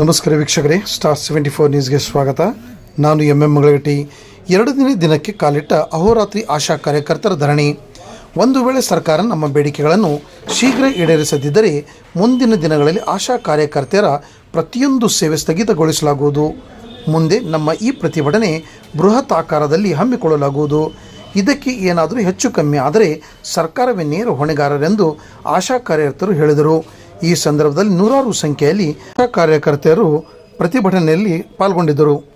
ನಮಸ್ಕಾರ ವೀಕ್ಷಕರೇ star seventy four ನ್ಯೂಸ್ಗೆ ಸ್ವಾಗತ. ನಾನು ಎಂ ಎಂ ಮಂಗಳಗಟ್ಟಿ. ಎರಡನೇ ದಿನಕ್ಕೆ ಕಾಲಿಟ್ಟ ಅಹೋರಾತ್ರಿ ಆಶಾ ಕಾರ್ಯಕರ್ತರ ಧರಣಿ. ಒಂದು ವೇಳೆ ಸರ್ಕಾರ ನಮ್ಮ ಬೇಡಿಕೆಗಳನ್ನು ಶೀಘ್ರ ಈಡೇರಿಸದಿದ್ದರೆ ಮುಂದಿನ ದಿನಗಳಲ್ಲಿ ಆಶಾ ಕಾರ್ಯಕರ್ತೆಯರ ಪ್ರತಿಯೊಂದು ಸೇವೆ ಸ್ಥಗಿತಗೊಳಿಸಲಾಗುವುದು. ಮುಂದೆ ನಮ್ಮ ಈ ಪ್ರತಿಭಟನೆ ಬೃಹತ್ ಆಕಾರದಲ್ಲಿ ಹಮ್ಮಿಕೊಳ್ಳಲಾಗುವುದು. ಇದಕ್ಕೆ ಏನಾದರೂ ಹೆಚ್ಚು ಕಮ್ಮಿ ಆದರೆ ಸರ್ಕಾರವೇ ನೇರ ಹೊಣೆಗಾರರೆಂದು ಆಶಾ ಕಾರ್ಯಕರ್ತರು ಹೇಳಿದರು. ಈ ಸಂದರ್ಭದಲ್ಲಿ ನೂರಾರು ಸಂಖ್ಯೆಯಲ್ಲಿ ಕಾರ್ಯಕರ್ತೆಯರು ಪ್ರತಿಭಟನೆಯಲ್ಲಿ ಪಾಲ್ಗೊಂಡಿದ್ದರು.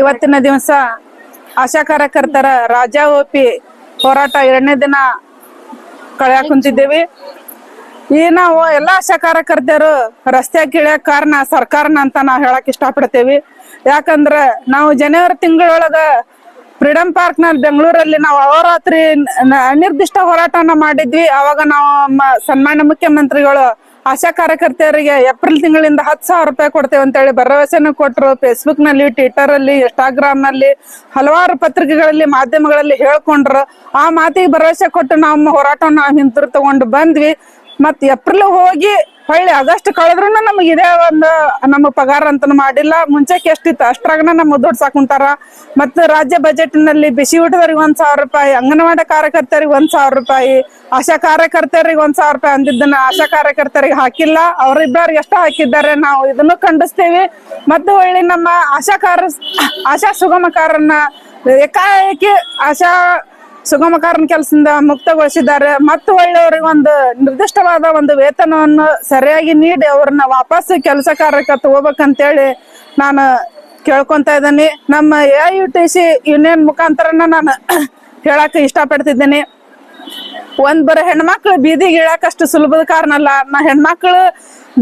ಇವತ್ತಿನ ದಿವಸ ಆಶಾ ಕಾರ್ಯಕರ್ತರ ಓಪಿ ಹೋರಾಟ ಎರಡನೇ ದಿನ ಕಳೆಯಾಕ್ ಕುಂತಿದ್ದೇವೆ. ಈ ನಾವು ಎಲ್ಲಾ ಆಶಾ ಕಾರ್ಯಕರ್ತರು ರಸ್ತೆ ಕೀಳಕ್ ಕಾರಣ ಸರ್ಕಾರನ ಅಂತ ನಾವು ಹೇಳಕ್ ಇಷ್ಟಪಡ್ತೇವಿ. ಯಾಕಂದ್ರ ನಾವು ಜನವರಿ ತಿಂಗಳೊಳಗ ಫ್ರೀಡಂ ಪಾರ್ಕ್ನಲ್ಲಿ ಬೆಂಗಳೂರಲ್ಲಿ ನಾವು ಅವರಾತ್ರಿ ಅನಿರ್ದಿಷ್ಟ ಹೋರಾಟನ ಮಾಡಿದ್ವಿ. ಅವಾಗ ನಾವು ಸನ್ಮಾನ್ಯ ಮುಖ್ಯಮಂತ್ರಿಗಳು ಆಶಾ ಕಾರ್ಯಕರ್ತೆಯರಿಗೆ ಏಪ್ರಿಲ್ ತಿಂಗಳಿಂದ ಹತ್ತು ಸಾವಿರ ರೂಪಾಯಿ ಕೊಡ್ತೇವೆ ಅಂತೇಳಿ ಭರವಸೆನೂ ಕೊಟ್ಟರು ಫೇಸ್ಬುಕ್ನಲ್ಲಿ ಟ್ವಿಟರ್ ಅಲ್ಲಿ ಇನ್ಸ್ಟಾಗ್ರಾಮ್ನಲ್ಲಿ ಹಲವಾರು ಪತ್ರಿಕೆಗಳಲ್ಲಿ, ಮಾಧ್ಯಮಗಳಲ್ಲಿ ಹೇಳ್ಕೊಂಡ್ರು. ಆ ಮಾತಿಗೆ ಭರವಸೆ ಕೊಟ್ಟು ನಮ್ಮ ಹೋರಾಟವನ್ನು ನಾವು ಹಿಂತಿರು ತಗೊಂಡು ಬಂದ್ವಿ. ಮತ್ ಏಪ್ರಿಲ್ ಹೋಗಿ ಹೊಳ್ಳಿ ಆಗಸ್ಟ್ ಕಳೆದ್ರು ನಮಗೆ ಇದೇ ಒಂದು ನಮ್ಮ ಪಗಾರ ಅಂತ ಮಾಡಿಲ್ಲ. ಮುಂಚೆಕ್ಕೆ ಎಷ್ಟಿತ್ತು ಅಷ್ಟ್ರಾಗನ ನಮ್ಮ ದುಡ್ಡು ಸಾಕುಂತಾರ ಮತ್ತು ರಾಜ್ಯ ಬಜೆಟ್ನಲ್ಲಿ ಬಿಸಿ ಊಟದವ್ರಿಗೆ ಒಂದ್ ಸಾವಿರ ರೂಪಾಯಿ, ಅಂಗನವಾಡಿ ಕಾರ್ಯಕರ್ತರಿಗೆ ಒಂದ್ ಸಾವಿರ ರೂಪಾಯಿ, ಆಶಾ ಕಾರ್ಯಕರ್ತರಿಗೆ ಒಂದ್ ಸಾವಿರ ರೂಪಾಯಿ ಅಂದಿದ್ದನ್ನ ಆಶಾ ಕಾರ್ಯಕರ್ತರಿಗೆ ಹಾಕಿಲ್ಲ. ಅವರಿಬ್ಬರಿಗೆ ಎಷ್ಟು ಹಾಕಿದ್ದಾರೆ. ನಾವು ಇದನ್ನು ಖಂಡಿಸ್ತೇವೆ. ಮತ್ತು ಹೊಳ್ಳಿ ನಮ್ಮ ಆಶಾ ಕಾರ ಆಶಾ ಸುಗಮಕಾರನ್ನ ಏಕಾಏಕಿ ಆಶಾ ಸುಗಮಕಾರನ ಕೆಲಸದಿಂದ ಮುಕ್ತಗೊಳಿಸಿದ್ದಾರೆ. ಮತ್ತು ಒಳ್ಳೆಯವರಿಗೆ ಒಂದು ನಿರ್ದಿಷ್ಟವಾದ ಒಂದು ವೇತನವನ್ನು ಸರಿಯಾಗಿ ನೀಡಿ ಅವ್ರನ್ನ ವಾಪಸ್ ಕೆಲಸ ಕಾರ್ಯಕ್ಕೆ ತಗೋಬೇಕಂತೇಳಿ ನಾನು ಕೇಳ್ಕೊಂತ ಇದ್ದೀನಿ. ನಮ್ಮ A U T C union ಮುಖಾಂತರನ ನಾನು ಹೇಳಕ್ಕೆ ಇಷ್ಟಪಡ್ತಿದ್ದೀನಿ. ಒಂದ್ ಬರ ಹೆಣ್ಮಕ್ಳು ಬೀದಿಗೆ ಇಳಿಯಾಕ ಅಷ್ಟು ಸುಲಭದ ಕಾರಣ ಅಲ್ಲ. ನಾ ಹೆಣ್ಮಕ್ಳು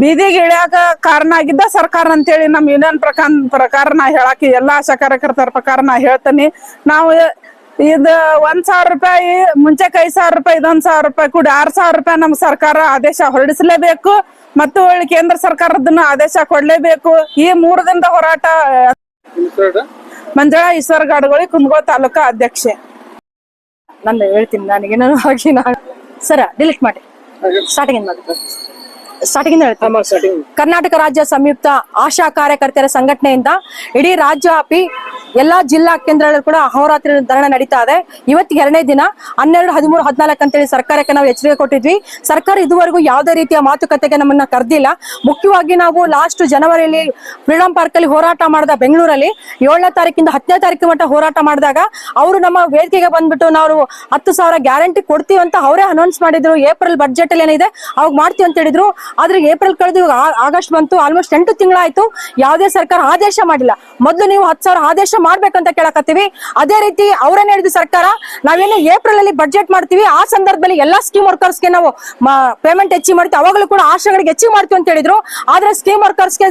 ಬೀದಿಗೆ ಇಳ್ಯಾಕ ಕಾರಣ ಆಗಿದ್ದ ಸರ್ಕಾರ ಅಂತೇಳಿ ನಮ್ಮ ಯೂನಿಯನ್ ಪ್ರಕಾರ ಪ್ರಕಾರ ನಾ ಹೇಳಕ್ ಎಲ್ಲಾ ಆಶಾ ಕಾರ್ಯಕರ್ತರ ಪ್ರಕಾರ ನಾ ಹೇಳ್ತೇನೆ. ನಾವು ಇದು ಒಂದ್ ಸಾವಿರ ರೂಪಾಯಿ ಮುಂಚೆ ಐದ್ ಸಾವಿರ ರೂಪಾಯಿ ಇದೊಂದ್ ಸಾವಿರ ರೂಪಾಯಿ ಕೂಡ ಆರ್ ಸಾವಿರ ರೂಪಾಯಿ ನಮ್ ಸರ್ಕಾರ ಆದೇಶ ಹೊರಡಿಸಲೇಬೇಕು. ಮತ್ತು ಒಳ್ಳೆ ಕೇಂದ್ರ ಸರ್ಕಾರದನ್ನ ಆದೇಶ ಕೊಡ್ಲೇಬೇಕು. ಈ ಮೂರು ದಿನದ ಹೋರಾಟ ಮಂಜಳ ಈಶ್ವರ ಗಾಡ್ಗೊಳಿ ಕುಂದಗೋಳ ತಾಲೂಕಾ ಅಧ್ಯಕ್ಷೆ. ನಾನು ಹೇಳ್ತೀನಿ ನನಗೇನೋ ಆಗಿ ನಾನು ಸರ ಡಿಲೀಟ್ ಮಾಡಿ. ಸ್ಟಾರ್ಟಿಂಗ್ ಸ್ಟಾರ್ಟಿಂಗ್ ಹೇಳ್ತೀನಿ. ಕರ್ನಾಟಕ ರಾಜ್ಯ ಸಂಯುಕ್ತ ಆಶಾ ಕಾರ್ಯಕರ್ತರ ಸಂಘಟನೆಯಿಂದ ಇಡೀ ರಾಜ್ಯವ್ಯಾಪಿ ಎಲ್ಲಾ ಜಿಲ್ಲಾ ಕೇಂದ್ರಗಳಲ್ಲಿ ಕೂಡ ಅಹೋರಾತ್ರಿ ಧರಣಿ ನಡೀತಾ ಇದೆ. ಇವತ್ತಿಗೆ ಎರಡನೇ ದಿನ ಹನ್ನೆರಡು, ಹದಿಮೂರು, ಹದಿನಾಲ್ಕು ಅಂತೇಳಿ ಸರ್ಕಾರಕ್ಕೆ ನಾವು ಎಚ್ಚರಿಕೆ ಕೊಟ್ಟಿದ್ವಿ. ಸರ್ಕಾರ ಇದುವರೆಗೂ ಯಾವುದೇ ರೀತಿಯ ಮಾತುಕತೆಗೆ ನಮ್ಮನ್ನ ಕರೆದಿಲ್ಲ. ಮುಖ್ಯವಾಗಿ ನಾವು ಲಾಸ್ಟ್ ಜನವರಿಯಲ್ಲಿ ಫ್ರೀಡಂ ಪಾರ್ಕ್ ಅಲ್ಲಿ ಹೋರಾಟ ಮಾಡಿದ ಬೆಂಗಳೂರಲ್ಲಿ ಏಳನೇ ತಾರೀಕಿಂದ ಹತ್ತನೇ ತಾರೀಕು ಮಟ್ಟ ಹೋರಾಟ ಮಾಡಿದಾಗ ಅವರು ನಮ್ಮ ವೇದಿಕೆಗೆ ಬಂದ್ಬಿಟ್ಟು ನಾವು ಹತ್ತು ಸಾವಿರ ಗ್ಯಾರಂಟಿ ಕೊಡ್ತೀವಿ ಅಂತ ಅವರೇ ಅನೌನ್ಸ್ ಮಾಡಿದ್ರು. ಏಪ್ರಿಲ್ ಬಜೆಟ್ ಅಲ್ಲಿ ಏನಿದೆ ಅವಾಗ ಮಾಡ್ತೀವಿ ಅಂತ ಹೇಳಿದ್ರು. ಆದ್ರೆ ಏಪ್ರಿಲ್ ಕಳೆದು ಆಗಸ್ಟ್ ಬಂತು. ಆಲ್ಮೋಸ್ಟ್ ಎಂಟು ತಿಂಗಳಾಯ್ತು. ಯಾವುದೇ ಸರ್ಕಾರ ಆದೇಶ ಮಾಡಿಲ್ಲ. ಮೊದಲು ನೀವು ಹತ್ತು ಸಾವಿರ ಆದೇಶ ಮಾಡ್ಬೇಕಂತ ಕೇಳಕತ್ತೀವಿ. ಅದೇ ರೀತಿ ಅವ್ರೇನ್ ಹೇಳಿದ್ರು ಸರ್ಕಾರ ನಾವೇನು ಏಪ್ರಿಲ್ ಅಲ್ಲಿ ಬಜೆಟ್ ಮಾಡ್ತೀವಿ. ಆ ಸಂದರ್ಭದಲ್ಲಿ ಎಲ್ಲಾ ಸ್ಕೀಮ್ ವರ್ಕರ್ಸ್ಗೆ ನಾವು ಪೇಮೆಂಟ್ ಹೆಚ್ಚಿ ಮಾಡ್ತೀವಿ. ಅವಾಗಲೂ ಕೂಡ ಆಶ್ರಯಗಳಿಗೆ ಹೆಚ್ಚಿಗೆ ಮಾಡ್ತೀವಿ ಅಂತ ಹೇಳಿದ್ರು. ಆದ್ರೆ ಸ್ಕೀಮ್ ವರ್ಕರ್ಸ್ಗೆ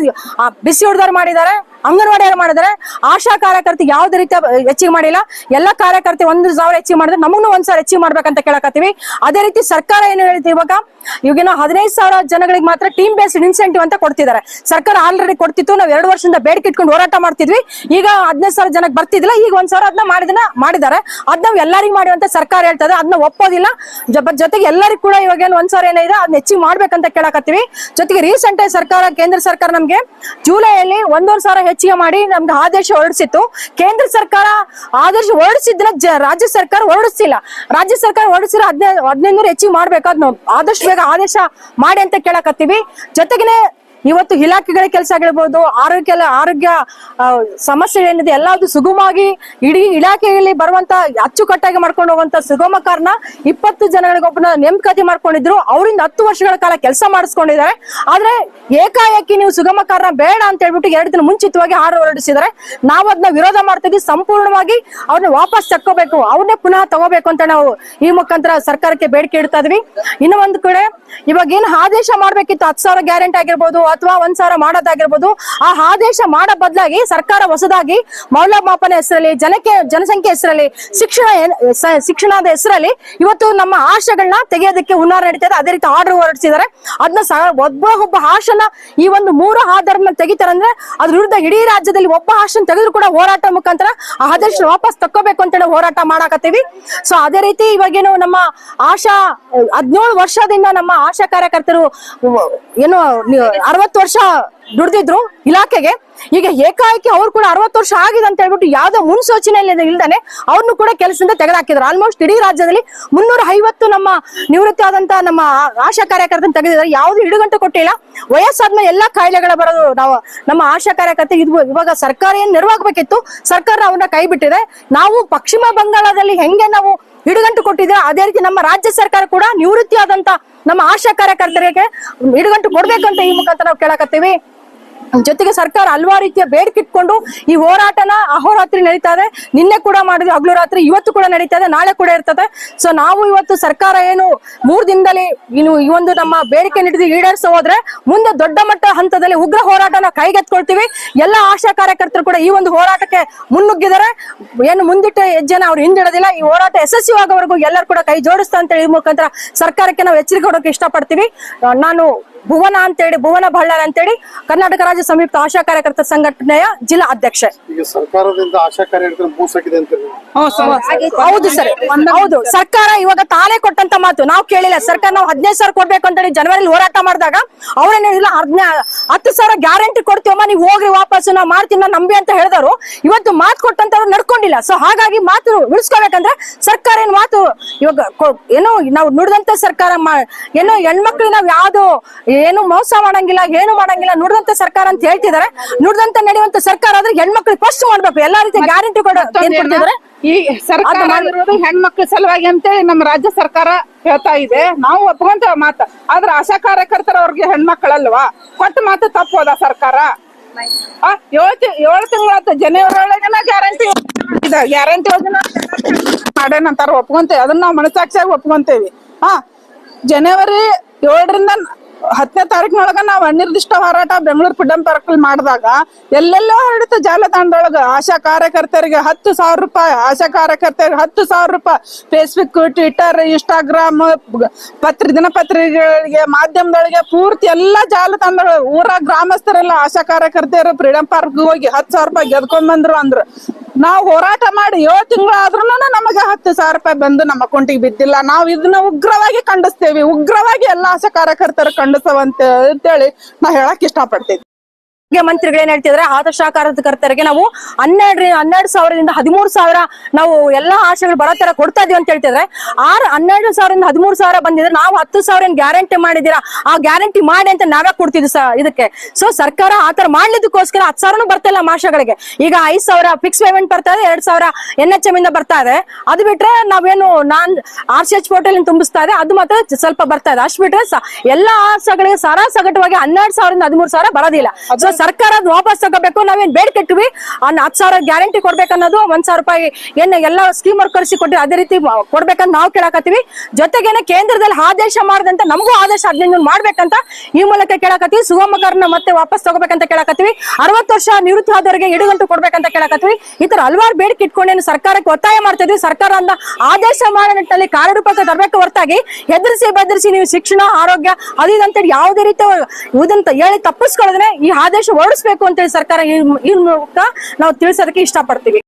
ಬಿಸಿ ಹುಡ್ದಾರ್ ಮಾಡಿದ್ದಾರೆ. ಅಂಗನವಾಡಿಯವರು ಮಾಡಿದ್ರೆ? ಆಶಾ ಕಾರ್ಯಕರ್ತೆ ಯಾವ್ದೇ ರೀತಿಯ ಹೆಚ್ಚಿಗೆ ಮಾಡಿಲ್ಲ? ಎಲ್ಲ ಕಾರ್ಯಕರ್ತೆ ಒಂದು ಸಾವಿರ ಹೆಚ್ಚಿಗೆ ಮಾಡಿದ್ರೆ ನಮಗೂ ಒಂದ್ ಸಾವಿರ ಹೆಚ್ಚಿಗೆ ಮಾಡ್ಬೇಕಂತ ಕೇಳಕತ್ತೀವಿ. ಅದೇ ರೀತಿ ಸರ್ಕಾರ ಏನು ಹೇಳ್ತೀವಿ ಇವಾಗ? ಇವಾಗಿನ ಹದಿನೈದು ಸಾವಿರ ಜನಗಳಿಗೆ ಮಾತ್ರ ಟೀಮ್ ಬೇಸ್ಡ್ ಇನ್ಸೆಂಟಿವ್ ಅಂತ ಕೊಡ್ತಿದ್ದಾರೆ. ಸರ್ಕಾರ ಆಲ್ರೆಡಿ ಕೊಡ್ತಿತ್ತು. ನಾವು ಎರಡು ವರ್ಷದಿಂದ ಬೇಡಿಕೆ ಇಟ್ಕೊಂಡು ಹೋರಾಟ ಮಾಡ್ತಿದ್ವಿ. ಈಗ ಹದಿನೈದು ಸಾವಿರ ಜನಕ್ಕೆ ಬರ್ತಿದಿಲ್ಲ ಈಗ ಒಂದ್ ಸಾವಿರ ಅದನ್ನ ಮಾಡಿದನ ಮಾಡಿದ್ದಾರೆ. ಅದ್ ನಾವು ಎಲ್ಲರಿಗೂ ಅಂತ ಸರ್ಕಾರ ಹೇಳ್ತದೆ. ಅದನ್ನ ಒಪ್ಪೋದಿಲ್ಲ. ಜೊತೆಗೆ ಎಲ್ಲರಿಗೂ ಕೂಡ ಇವಾಗ ಏನು ಒಂದ್ ಸಾವಿರ ಏನಿದೆ ಅದನ್ನ ಹೆಚ್ಚಿಗೆ ಮಾಡ್ಬೇಕಂತ ಕೇಳಕತ್ತೀವಿ. ಜೊತೆಗೆ ರೀಸೆಂಟ್ ಸರ್ಕಾರ, ಕೇಂದ್ರ ಸರ್ಕಾರ ನಮ್ಗೆ ಜುಲೈಯಲ್ಲಿ ಒಂದೂವರೆ ಸಾವಿರ ಹೆಚ್ಚಿಗೆ ಮಾಡಿ ನಮ್ಗೆ ಆದೇಶ ಹೊರಡಿಸಿತ್ತು. ಕೇಂದ್ರ ಸರ್ಕಾರ ಆದೇಶ ಹೊರಡಿಸಿದ್ರೆ ರಾಜ್ಯ ಸರ್ಕಾರ ಹೊರಡಿಸಿಲ್ಲ ರಾಜ್ಯ ಸರ್ಕಾರ ಹೊರಡಿಸಿದ್ರೆ ಹದಿನೈದು ಹದಿನೈದು ಹೆಚ್ಚಿಗೆ ಮಾಡ್ಬೇಕಾದ್ ಆದಷ್ಟು ಬೇಗ ಆದೇಶ ಮಾಡಿ ಅಂತ ಕೇಳಕತ್ತೀವಿ. ಜೊತೆಗೆ ಇವತ್ತು ಇಲಾಖೆಗಳ ಕೆಲಸ ಆಗಿರ್ಬೋದು, ಆರೋಗ್ಯ ಆರೋಗ್ಯ ಸಮಸ್ಯೆ ಏನಿದೆ ಎಲ್ಲಾದ್ರು ಸುಗಮವಾಗಿ ಇಡೀ ಇಲಾಖೆಯಲ್ಲಿ ಬರುವಂತ ಅಚ್ಚುಕಟ್ಟಾಗಿ ಮಾಡ್ಕೊಂಡು ಹೋಗುವಂತ ಸುಗಮ ಕಾರಣ ಇಪ್ಪತ್ತು ಜನಗಳಿಗೊಬ್ಬನ ನೇಮಕಾತಿ ಮಾಡ್ಕೊಂಡಿದ್ರು. ಅವರಿಂದ ಹತ್ತು ವರ್ಷಗಳ ಕಾಲ ಕೆಲಸ ಮಾಡಿಸ್ಕೊಂಡಿದ್ದಾರೆ. ಆದ್ರೆ ಏಕಾಏಕಿ ನೀವು ಸುಗಮ ಕಾರಣ ಬೇಡ ಅಂತ ಹೇಳ್ಬಿಟ್ಟು ಎರಡು ದಿನ ಮುಂಚಿತವಾಗಿ ಹಾರ ಹೊರಡಿಸಿದ್ದಾರೆ. ನಾವು ಅದನ್ನ ವಿರೋಧ ಮಾಡ್ತಿದ್ವಿ. ಸಂಪೂರ್ಣವಾಗಿ ಅವ್ರನ್ನ ವಾಪಸ್ ತಕ್ಕೋಬೇಕು. ಅವ್ರನ್ನೇ ಪುನಃ ತಗೋಬೇಕು ಅಂತ ನಾವು ಈ ಮುಖಾಂತರ ಸರ್ಕಾರಕ್ಕೆ ಬೇಡಿಕೆ ಇಡ್ತಾ ಇದ್ವಿ. ಇನ್ನೊಂದು ಕಡೆ ಇವಾಗ ಏನು ಆದೇಶ ಮಾಡ್ಬೇಕಿತ್ತು? ಹತ್ತು ಸಾವಿರ ಗ್ಯಾರಂಟಿ ಆಗಿರ್ಬೋದು ಅಥವಾ ಒಂದ್ ಸಾವಿರ ಮಾಡೋದಾಗಿರ್ಬೋದು, ಆ ಆದೇಶ ಮಾಡೋ ಬದಲಾಗಿ ಸರ್ಕಾರ ಹೊಸದಾಗಿ ಮೌಲ್ಯಮಾಪನ ಹೆಸರಲ್ಲಿ, ಜನಕ್ಕೆ, ಜನಸಂಖ್ಯೆ ಹೆಸರಲ್ಲಿ, ಶಿಕ್ಷಣ ಶಿಕ್ಷಣದ ಹೆಸರಲ್ಲಿ ಇವತ್ತು ನಮ್ಮ ಆಶೆಗಳನ್ನ ತೆಗೆಯೋದಕ್ಕೆ ಹುನ್ನಾರ ನಡೀತಾ ಇದೆ. ಅದೇ ರೀತಿ ಆರ್ಡರ್ ಹೊರಡಿಸಿದ್ದಾರೆ. ಅದನ್ನ ಒಬ್ಬ ಒಬ್ಬ ಆಶನ ಈ ಒಂದು ಮೂರು ಆಧಾರದ ತೆಗಿತಾರೆ ಅಂದ್ರೆ ಅದ್ರ ವಿರುದ್ಧ ಇಡೀ ರಾಜ್ಯದಲ್ಲಿ ಒಬ್ಬ ಆಶನ್ ತೆಗೆದ್ರು ಕೂಡ ಹೋರಾಟ ಮುಖಾಂತರ ಆ ಆದೇಶ ವಾಪಸ್ ತಕ್ಕೋಬೇಕು ಅಂತ ಹೇಳಿ ಹೋರಾಟ ಮಾಡಾಕತ್ತೀವಿ. ಸೊ ಅದೇ ರೀತಿ ಇವಾಗೇನು ನಮ್ಮ ಆಶಾ ಹದಿನೇಳು ವರ್ಷದಿಂದ ನಮ್ಮ ಆಶಾ ಕಾರ್ಯಕರ್ತರು, ಏನು ಅರವತ್ತು ವರ್ಷ ದುಡ್ದಿದ್ರು ಇಲಾಖೆಗೆ. ಈಗ ಏಕಾಏಕಿ ಅವ್ರು ಕೂಡ ಅರವತ್ತು ವರ್ಷ ಆಗಿದೆ ಅಂತ ಹೇಳ್ಬಿಟ್ಟು ಯಾವ್ದೋ ಮುನ್ಸೂಚನೆ ಇಲ್ದಾನೆ ಅವ್ರನ್ನು ಕೂಡ ಕೆಲಸದಿಂದ ತೆಗೆದಾಕಿದ್ರು. ಆಲ್ಮೋಸ್ಟ್ ಇಡೀ ರಾಜ್ಯದಲ್ಲಿ ಮುನ್ನೂರ ಐವತ್ತು ನಮ್ಮ ನಿವೃತ್ತಿ ಆದಂತ ನಮ್ಮ ಆಶಾ ಕಾರ್ಯಕರ್ತನ ತೆಗೆದಿದ್ದಾರೆ. ಯಾವ್ದು ಹಿಡುಗಂಟು ಕೊಟ್ಟಿಲ್ಲ. ವಯಸ್ಸಾದ್ಮೇಲೆ ಎಲ್ಲಾ ಕಾಯಿಲೆಗಳ ಬರೋದು ನಾವು ನಮ್ಮ ಆಶಾ ಕಾರ್ಯಕರ್ತೆ ಇದು ಇವಾಗ ಸರ್ಕಾರ ಏನ್ ನೆರವಾಗಬೇಕಿತ್ತು ಸರ್ಕಾರ ಅವನ್ನ ಕೈ ಬಿಟ್ಟಿದೆ. ನಾವು ಪಶ್ಚಿಮ ಬಂಗಾಳದಲ್ಲಿ ಹೆಂಗೆ ನಾವು ಹಿಡುಗಂಟು ಕೊಟ್ಟಿದ್ರೆ ಅದೇ ರೀತಿ ನಮ್ಮ ರಾಜ್ಯ ಸರ್ಕಾರ ಕೂಡ ನಿವೃತ್ತಿಯಾದಂತ ನಮ್ಮ ಆಶಾ ಕಾರ್ಯಕರ್ತರಿಗೆ ಹಿಡುಗಂಟು ಕೊಡ್ಬೇಕಂತ ಈ ಮುಖಾಂತರ ನಾವು ಕೇಳಕತ್ತೀವಿ. ಜೊತೆಗೆ ಸರ್ಕಾರ ಹಲವಾರು ರೀತಿಯ ಬೇಡಿಕೆ ಇಟ್ಕೊಂಡು ಈ ಹೋರಾಟನ ಅಹೋರಾತ್ರಿ ನಡೀತಾ ಇದೆ. ನಿನ್ನೆ ಕೂಡ ಮಾಡಿದ್ವಿ ಹಗಲು ರಾತ್ರಿ, ಇವತ್ತು ಕೂಡ ನಡೀತಾ ಇದೆ, ನಾಳೆ ಕೂಡ ಇರ್ತದೆ. ಸೊ ನಾವು ಇವತ್ತು ಸರ್ಕಾರ ಏನು ಮೂರ್ ದಿನದಲ್ಲಿ ಇನ್ನು ಈ ಒಂದು ನಮ್ಮ ಬೇಡಿಕೆ ನೀಡಿದ ಈಡೇರಿಸ ಹೋದ್ರೆ ಮುಂದೆ ದೊಡ್ಡ ಮಟ್ಟ ಹಂತದಲ್ಲಿ ಉಗ್ರ ಹೋರಾಟನ ಕೈಗೆತ್ಕೊಳ್ತೀವಿ ಎಲ್ಲ ಆಶಾ ಕಾರ್ಯಕರ್ತರು ಕೂಡ ಈ ಒಂದು ಹೋರಾಟಕ್ಕೆ ಮುನ್ನುಗ್ಗಿದ್ದಾರೆ. ಏನು ಮುಂದಿಟ್ಟ ಹೆಜ್ಜೆನ ಅವ್ರು ಹಿಂದಿಡೋದಿಲ್ಲ. ಈ ಹೋರಾಟ ಯಶಸ್ವಿ ಯಶಸ್ವಿಯಾಗೋವರೆಗೂ ಎಲ್ಲರೂ ಕೂಡ ಕೈ ಜೋಡಿಸ್ತಾ ಅಂತ ಹೇಳಿ ಮುಖಾಂತರ ಸರ್ಕಾರಕ್ಕೆ ನಾವು ಎಚ್ಚರಿಕೆ ಕೊಡೋಕೆ ಇಷ್ಟಪಡ್ತೀವಿ. ನಾನು ಭುವನ ಅಂತೇಳಿ ಭುವನ ಬಳ್ಳಾರ್ ಅಂತೇಳಿ ಕರ್ನಾಟಕ ರಾಜ್ಯ ಸಂಯುಕ್ತ ಆಶಾ ಕಾರ್ಯಕರ್ತರ ಸಂಘಟನೆಯ ಜಿಲ್ಲಾ ಅಧ್ಯಕ್ಷೆ. ಈಗ ಸರ್ಕಾರದಿಂದ ಆಶಾ ಕಾರ್ಯಕರ್ತರು ಮೂಸಾಗಿದೆ ಅಂತ ಹೇಳಿ. ಹೌದು ಸರ್. ಹೌದು ಸರ್ಕಾರ ಇವಾಗ ತಾನೇ ಕೊಟ್ಟಂತ ಮಾತು. ನಾವು ಕೇಳಿಲ್ಲ. ಸರ್ಕಾರ ನಾವು ಹದಿನೈದು ಸಾವಿರ ಕೊಡ್ಬೇಕು ಅಂತೇಳಿ ಜನವರಿಲಿ ಹೋರಾಟ ಮಾಡಿದಾಗ ಅವ್ರೇನ್ ಇಲ್ಲ ಹದಿನ ಹತ್ತು ಸಾವಿರ ಗ್ಯಾರಂಟಿ ಕೊಡ್ತೀವಮ್ಮ ನೀವು ಹೋಗ್ರಿ ವಾಪಸ್ ನಾವು ಮಾಡ್ತೀವಿ ನಾವು ನಂಬಿ ಅಂತ ಹೇಳಿದವರು ಇವತ್ತು ಮಾತು ಕೊಟ್ಟಂತವ್ರು ನಡ್ಕೊಂಡಿಲ್ಲ. ಸೊ ಹಾಗಾಗಿ ಮಾತು ಉಳಿಸ್ಕೊಬೇಕಂದ್ರೆ ಸರ್ಕಾರ ಏನ್ ಮಾತು ಇವಾಗ ಕೊ- ಏನೋ ನಾವು ನುಡಿದಂತ ಸರ್ಕಾರ ಮಾ- ಏನೋ ಹೆಣ್ಮಕ್ಳಿಗೆ ನಾವ್ ಯಾವ್ದು ಏನು ಮೋಸ ಮಾಡಂಗಿಲ್ಲ ಏನು ಮಾಡಂಗಿಲ್ಲ ನುಡಿದಂತ ಸರ್ಕಾರ ಅಂತ ಹೇಳ್ತಿದಾರೆ. ನುಡಿದಂತ ನಡೆಯುವಂತ ಸರ್ಕಾರ ಆದ್ರೆ ಹೆಣ್ಮಕ್ಳಿಗೆ ಫಸ್ಟ್ ಮಾಡ್ಬೇಕು. ಎಲ್ಲಾ ರೀತಿ ಗ್ಯಾರಂಟಿ ಕೊಡ್ತಿದಾರೆ? ಈ ಸರ್ಕಾರ ಹೆಣ್ಮಕ್ಳ ಸಲುವಾಗಿ ಅಂತೇಳಿ ನಮ್ಮ ರಾಜ್ಯ ಸರ್ಕಾರ ಹೇಳ್ತಾ ಇದೆ. ನಾವು ಒಪ್ಕೊಂತ ಮಾತ ಆದ್ರ ಆಶಾ ಕಾರ್ಯಕರ್ತರ ಅವ್ರಿಗೆ ಹೆಣ್ಮಕ್ಳಲ್ವಾ? ಕೊಟ್ಟ ಮಾತು ತಪ್ಪೋದ ಸರ್ಕಾರ. ಏಳು ಏಳು ತಿಂಗಳ ಜನವರಿ ಒಳಗೆನ ಗ್ಯಾರಂಟಿ ಗ್ಯಾರಂಟಿ ಯೋಜನೆ ಮಾಡ್ಯಾನಂತಾರ ಒಪ್ಕೊಂತೇವೆ. ಅದನ್ನ ನಾವು ಮನಸಾಕ್ಷಿಯಾಗಿ ಒಪ್ಕೊಂತೇವಿ. ಹಾ ಜನವರಿ ಏಳರಿಂದ ಹತ್ತನೇ ತಾರೀಕಿನೊಳಗ ನಾವು ಅನಿರ್ದಿಷ್ಟ ಹೋರಾಟ ಬೆಂಗಳೂರು ಫ್ರೀಡಂ ಪಾರ್ಕ್ ಮಾಡಿದಾಗ ಎಲ್ಲೆಲ್ಲೋ ಹರಡಿತು ಜಾಲತಾಣದೊಳಗ ಆಶಾ ಕಾರ್ಯಕರ್ತರಿಗೆ ಹತ್ತು ಸಾವಿರ ರೂಪಾಯಿ, ಆಶಾ ಕಾರ್ಯಕರ್ತರಿಗೆ ಹತ್ತು ಸಾವಿರ ರೂಪಾಯಿ. ಫೇಸ್ಬುಕ್ ಟ್ವಿಟರ್ ಇನ್ಸ್ಟಾಗ್ರಾಮ್ ಪತ್ರ, ದಿನಪತ್ರಿಕೆಗಳಿಗೆ, ಮಾಧ್ಯಮದೊಳಗೆ ಪೂರ್ತಿ ಎಲ್ಲಾ ಜಾಲತಾಣದೊಳಗೆ ಊರ ಗ್ರಾಮಸ್ಥರೆಲ್ಲ ಆಶಾ ಕಾರ್ಯಕರ್ತೆಯರು ಫ್ರೀಡಂ ಪಾರ್ಕ್ ಹೋಗಿ ಹತ್ತು ಸಾವಿರ ರೂಪಾಯಿ ಗೆದ್ಕೊಂಡ್ ಬಂದ್ರು ಅಂದ್ರು. ನಾವು ಹೋರಾಟ ಮಾಡಿ ಏಳು ತಿಂಗಳಾದ್ರೂ ನಮಗೆ ಹತ್ತು ಸಾವಿರ ರೂಪಾಯಿ ಬಂದು ನಮ್ಮ ಅಕೌಂಟಿಗೆ ಬಿದ್ದಿಲ್ಲ. ನಾವು ಇದನ್ನ ಉಗ್ರವಾಗಿ ಖಂಡಿಸ್ತೇವೆ. ಉಗ್ರವಾಗಿ ಎಲ್ಲ ಆಶಾ ಕಾರ್ಯಕರ್ತರು ಖಂಡಿಸವಂತ ಅಂತೇಳಿ ನಾ ಹೇಳಕ್ ಇಷ್ಟಪಡ್ತೇವೆ ಮುಖ್ಯಮಂತ್ರಿಗಳು ಏನ್ ಹೇಳ್ತಿದ್ರೆ? ಆದರ್ಶ ಕಾರ್ಯಕರ್ತರಿಗೆ ನಾವು ಹನ್ನೆರಡು ಹನ್ನೆರಡು ಸಾವಿರದಿಂದ ಹದಿಮೂರು ಸಾವಿರ ನಾವು ಎಲ್ಲಾ ಆಶೆಗಳು ಬರೋ ತರ ಕೊಡ್ತಾ ಇದೀವಿ ಅಂತ ಹೇಳ್ತಿದ್ರೆ. ಆರ್ ಹನ್ನೆರಡು ಸಾವಿರದಿಂದ ಹದಿಮೂರು ಸಾವಿರ ಬಂದಿದ್ರೆ ನಾವು ಹತ್ತು ಸಾವಿರ ಗ್ಯಾರಂಟಿ ಮಾಡಿದೀರಾ ಆ ಗ್ಯಾರಂಟಿ ಮಾಡಿ ಅಂತ ನಾವೇ ಕೊಡ್ತಿದ್ವಿ ಇದಕ್ಕೆ. ಸೊ ಸರ್ಕಾರ ಆತರ ಮಾಡ್ಲಿದ್ದಕ್ಕೋಸ್ಕರ ಹತ್ತು ಸಾವಿರನು ಬರ್ತಾ ಇಲ್ಲ ಮಾಶಗಳಿಗೆ ಈಗ ಐದ್ ಸಾವಿರ ಫಿಕ್ಸ್ ಪೇಮೆಂಟ್ ಬರ್ತಾ ಇದೆ, ಎರಡ್ ಸಾವಿರ ಎನ್ ಎಚ್ ಎಂ ಇಂದ ಬರ್ತಾ ಇದೆ. ಅದು ಬಿಟ್ರೆ ನಾವೇನು ನಾನ್ ಆರ್ ಸಿ ಎಚ್ ಪೋರ್ಟಲ್ ತುಂಬಿಸ್ತಾ ಇದೆ, ಅದು ಮಾತ್ರ ಸ್ವಲ್ಪ ಬರ್ತಾ ಇದೆ. ಅಷ್ಟು ಬಿಟ್ರೆ ಎಲ್ಲಾ ಆಸೆಗಳಿಗೆ ಸರಾಸಗಟವಾಗಿ ಹನ್ನೆರಡು ಸಾವಿರದಿಂದ ಹದಿಮೂರು ಸಾವಿರ ಬರೋದಿಲ್ಲ. ಸರ್ಕಾರ ವಾಪಸ್ ತಗೋಬೇಕು, ನಾವೇನ್ ಬೇಡ್ಕೆಟ್ವಿ ಅನ್ನ ಹತ್ತು ಸಾವಿರ ಗ್ಯಾರಂಟಿ ಕೊಡ್ಬೇಕನ್ನೋದು, ಒಂದ್ ಸಾವಿರ ರೂಪಾಯಿ ಏನ್ ಎಲ್ಲ ಸ್ಕೀಮ್ ಕರ್ಸಿ ಕೊಟ್ಟಿವಿ ಅದೇ ರೀತಿ ಕೊಡ್ಬೇಕಂತ ನಾವು ಕೇಳಕತ್ತೀವಿ. ಜೊತೆಗೇನೆ ಕೇಂದ್ರದಲ್ಲಿ ಆದೇಶ ಮಾಡದಂತ ನಮಗೂ ಆದೇಶ ಹದಿನೈದು ಮಾಡ್ಬೇಕಂತ ಈ ಮೂಲಕ ಕೇಳಕತ್ತೀವಿ. ಸುಗಮಕರನ್ನ ಮತ್ತೆ ವಾಪಸ್ ತಗೋಬೇಕಂತ ಕೇಳಕತ್ತೀವಿ. ಅರವತ್ತು ವರ್ಷ ನಿವೃತ್ತಿ ಆದವರಿಗೆ ಇಡುಗಂಟು ಕೊಡ್ಬೇಕಂತ ಕೇಳಕತ್ತೀವಿ. ಈ ತರ ಹಲವಾರು ಬೇಡಿಕೆ ಇಟ್ಕೊಂಡೇನು ಸರ್ಕಾರಕ್ಕೆ ಒತ್ತಾಯ ಮಾಡ್ತಿದ್ವಿ ಸರ್ಕಾರ ಅಂದ ಆದೇಶ ಮಾಡೋ ನಿಟ್ಟಿನಲ್ಲಿ ಕಾರ್ಯರೂಪಕ್ಕೆ ತರಬೇಕು ಹೊರತಾಗಿ ಹೆದರಿಸಿ ಬೆದರಿಸಿ ನೀವು ಶಿಕ್ಷಣ, ಆರೋಗ್ಯ ಅದು ಇದು ಯಾವುದೇ ರೀತಿ ಇದಂತ ಹೇಳಿ ತಪ್ಪಿಸ್ಕೊಳ್ಳೋದ್ರೆ ಈ ಆದೇಶ ಹೊರಡಿಸ್ಬೇಕು ಅಂತೇಳಿ ಸರ್ಕಾರ ಈ ಮೂಲಕ ನಾವು ತಿಳಿಸೋದಕ್ಕೆ ಇಷ್ಟಪಡ್ತೀವಿ.